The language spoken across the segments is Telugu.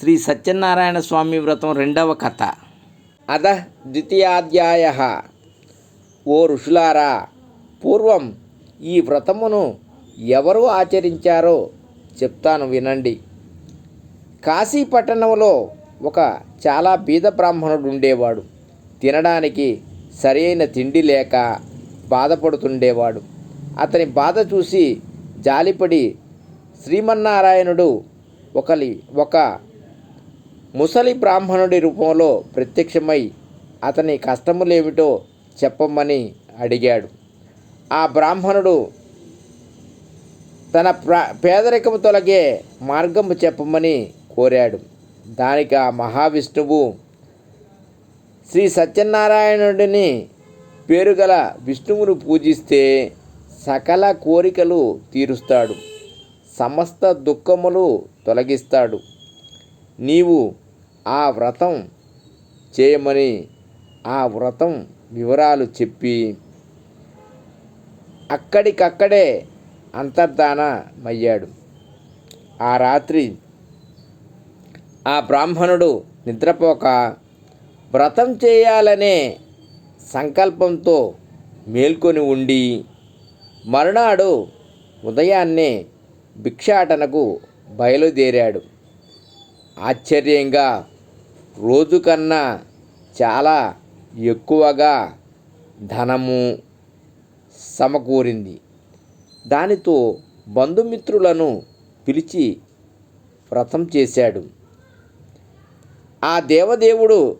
శ్రీ సత్యనారాయణ స్వామి వ్రతం రెండవ కథ. అధ ద్వితీయాధ్యాయ. ఓ ఋషులారా పూర్వం ఈ వ్రతమును ఎవరు ఆచరించారో చెప్తాను వినండి. కాశీ పట్టణంలో ఒక చాలా బీద బ్రాహ్మణుడు ఉండేవాడు. తినడానికి సరైన తిండి లేక బాధపడుతుండేవాడు. అతని బాధ చూసి జాలిపడి శ్రీమన్నారాయణుడు ఒకలి ఒక ముసలి బ్రాహ్మణుడి రూపంలో ప్రత్యక్షమై అతని కష్టములేమిటో చెప్పమని అడిగాడు. ఆ బ్రాహ్మణుడు తన ప్ర పేదరికము తొలగే మార్గము చెప్పమని కోరాడు. దానికి ఆ మహావిష్ణువు శ్రీ సత్యనారాయణుడిని పేరుగల విష్ణువును పూజిస్తే సకల కోరికలు తీరుస్తాడు. సమస్త దుఃఖములు తొలగిస్తాడు. నీవు ఆ వ్రతం చేయమని ఆ వ్రతం వివరాలు చెప్పి అక్కడికక్కడే అంతర్ధానమయ్యాడు ఆ రాత్రి ఆ బ్రాహ్మణుడు నిద్రపోక వ్రతం చేయాలనే సంకల్పంతో మేల్కొని ఉండి మరునాడు ఉదయాన్నే భిక్షాటనకు బయలుదేరాడు. ఆశ్చర్యంగా రోజు కన్నా చాలా ఎక్కువగా ధనము సమకూరింది. దానితో బంధుమిత్రులను పిలిచి వ్రతం చేశాడు. ఆ దేవదేవుడు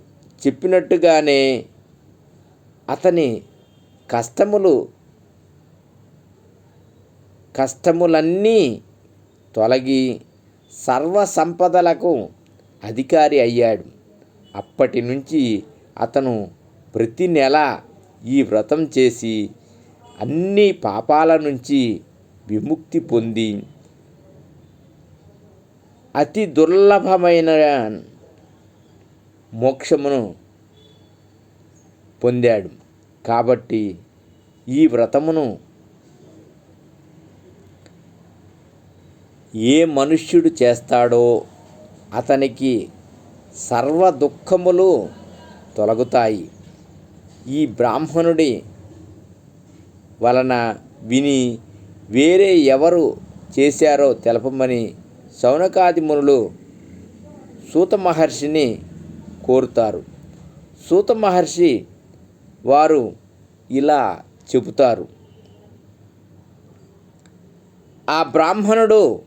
చెప్పినట్టుగానే అతని కష్టములు కష్టములన్నీ తొలగి సర్వ సంపదలకు అధికారి అయ్యాడు. అప్పటి నుంచి అతను ప్రతి నెల ఈ వ్రతం చేసి అన్ని పాపాల నుంచి విముక్తి పొంది అతి దుర్లభమైన మోక్షమును పొందాడు. కాబట్టి ఈ వ్రతమును ఏ మనుష్యుడు చేస్తాడో అతనికి సర్వ దుఃఖములు తొలగుతాయి. ఈ బ్రాహ్మణుడి వలన విని వేరే ఎవరు చేశారో తెలపమని శౌనకాది మునులు సూత మహర్షిని కోరుతారు. సూత మహర్షి వారు ఇలా చెబుతారు. ఆ బ్రాహ్మణుడు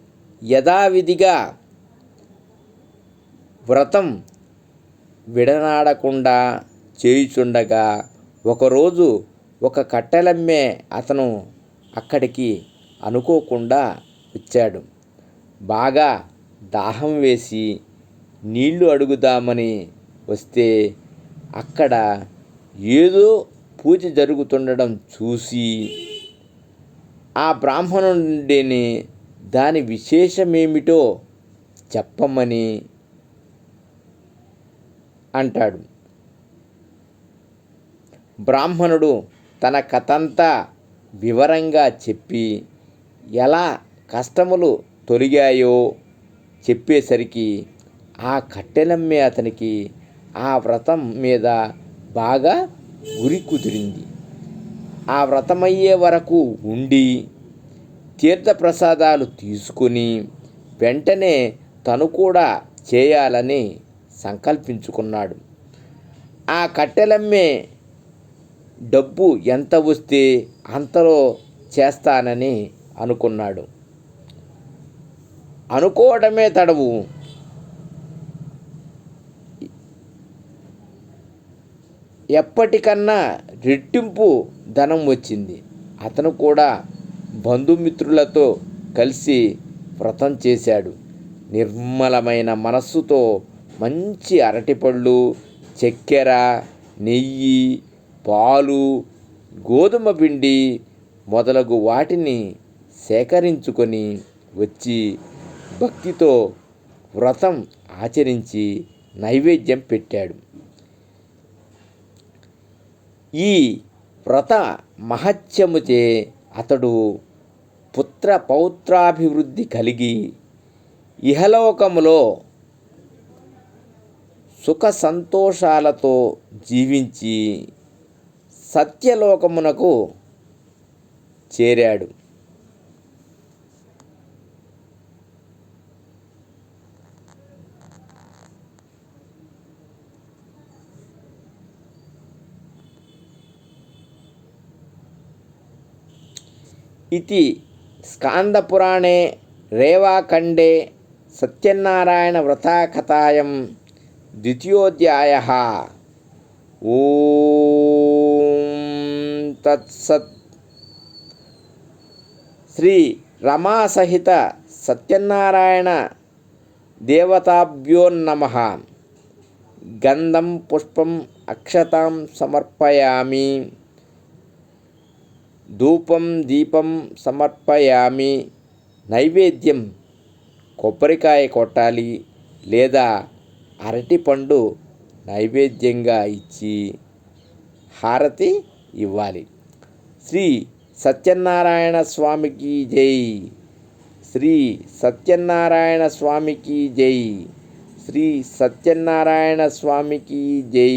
యథావిధిగా వ్రతం విడనాడకుండా చేయుచుండగా ఒకరోజు ఒక కట్టెలమ్మే అతను అక్కడికి అనుకోకుండా వచ్చాడు. బాగా దాహం వేసి నీళ్ళు అడుగుదామని వస్తే అక్కడ ఏదో పూజ జరుగుతుండడం చూసి ఆ బ్రాహ్మణుడిని దాని విశేషమేమిటో చెప్పమని అంటాడు. బ్రాహ్మణుడు తన కథంతా వివరంగా చెప్పి ఎలా కష్టములు తొలిగాయో చెప్పేసరికి ఆ కట్టెలమ్మే అతనికి ఆ వ్రతం మీద బాగా గురి కుదిరింది. ఆ వ్రతమయ్యే వరకు ఉండి తీర్థప్రసాదాలు తీసుకుని వెంటనే తను కూడా చేయాలని సంకల్పించుకున్నాడు. ఆ కట్టెలమ్మే డబ్బు ఎంత వస్తే అంతలో చేస్తానని అనుకున్నాడు. అనుకోవడమే తడవు. ఎప్పటికన్నా రెట్టింపు ధనం వచ్చింది. అతను కూడా బంధుమిత్రులతో కలిసి వ్రతం చేశాడు. నిర్మలమైన మనస్సుతో మంచి అరటిపళ్ళు చక్కెర నెయ్యి పాలు గోధుమ పిండి మొదలగు వాటిని సేకరించుకొని వచ్చి భక్తితో వ్రతం ఆచరించి నైవేద్యం పెట్టాడు. ఈ వ్రత మహత్యముచే అతడు పుత్ర పౌత్రాభివృద్ధి కలిగి ఇహలోకములో సుఖ సంతోషాలతో జీవించి సత్యలోకమునకు చేరాడు. ఇది స్కాందపురాణే రేవాఖండే సత్యనారాయణ వ్రతాకథాయం ద్వితీయోధ్యాయ ఓం తత్సత్ శ్రీ రమాసహిత సత్యనారాయణ దేవతాభ్యోన్నమ గంధం పుష్పం అక్షతాం సమర్పయామి ధూపం దీపం సమర్పయామి నైవేద్యం కొబ్బరికాయ కొట్టాలి లేదా అరటిపండు నైవేద్యంగా ఇచ్చి హారతి ఇవ్వాలి. శ్రీ సత్యనారాయణ స్వామికి జై. శ్రీ సత్యనారాయణ స్వామికి జై. శ్రీ సత్యనారాయణ స్వామికి జై.